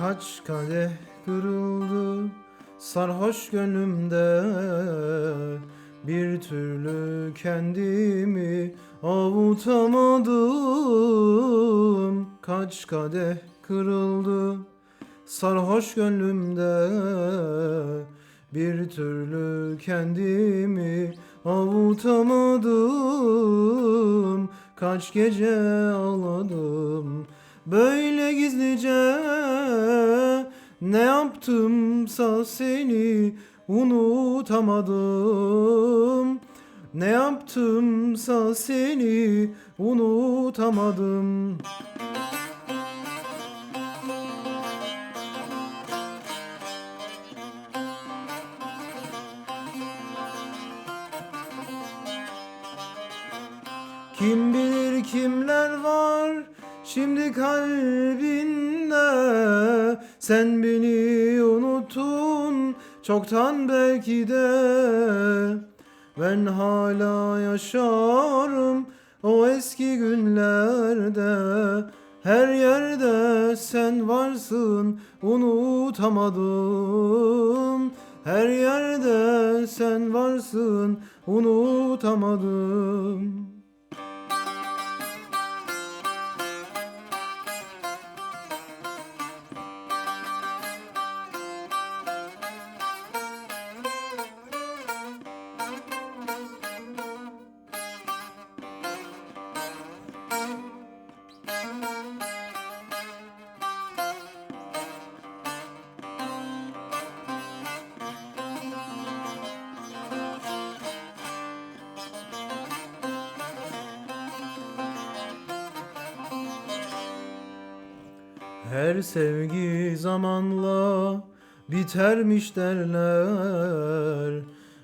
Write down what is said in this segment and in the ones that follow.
Kaç kadeh kırıldı sarhoş gönlümde. Bir türlü kendimi avutamadım. Kaç kadeh kırıldı sarhoş gönlümde. Bir türlü kendimi avutamadım. Kaç gece ağladım Böyle gizlice ne yaptımsa seni unutamadım. Ne yaptımsa seni unutamadım. Kim bilir kimler var şimdi kalbinde Sen beni unuttun çoktan belki de. Ben hala yaşarım o eski günlerde. Her yerde sen varsın unutamadım Her yerde sen varsın unutamadım Her sevgi zamanla bitermiş derler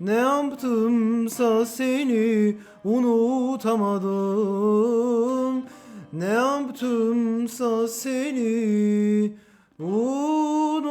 Ne yaptımsa seni unutamadım. Ne yaptımsa seni unutamadım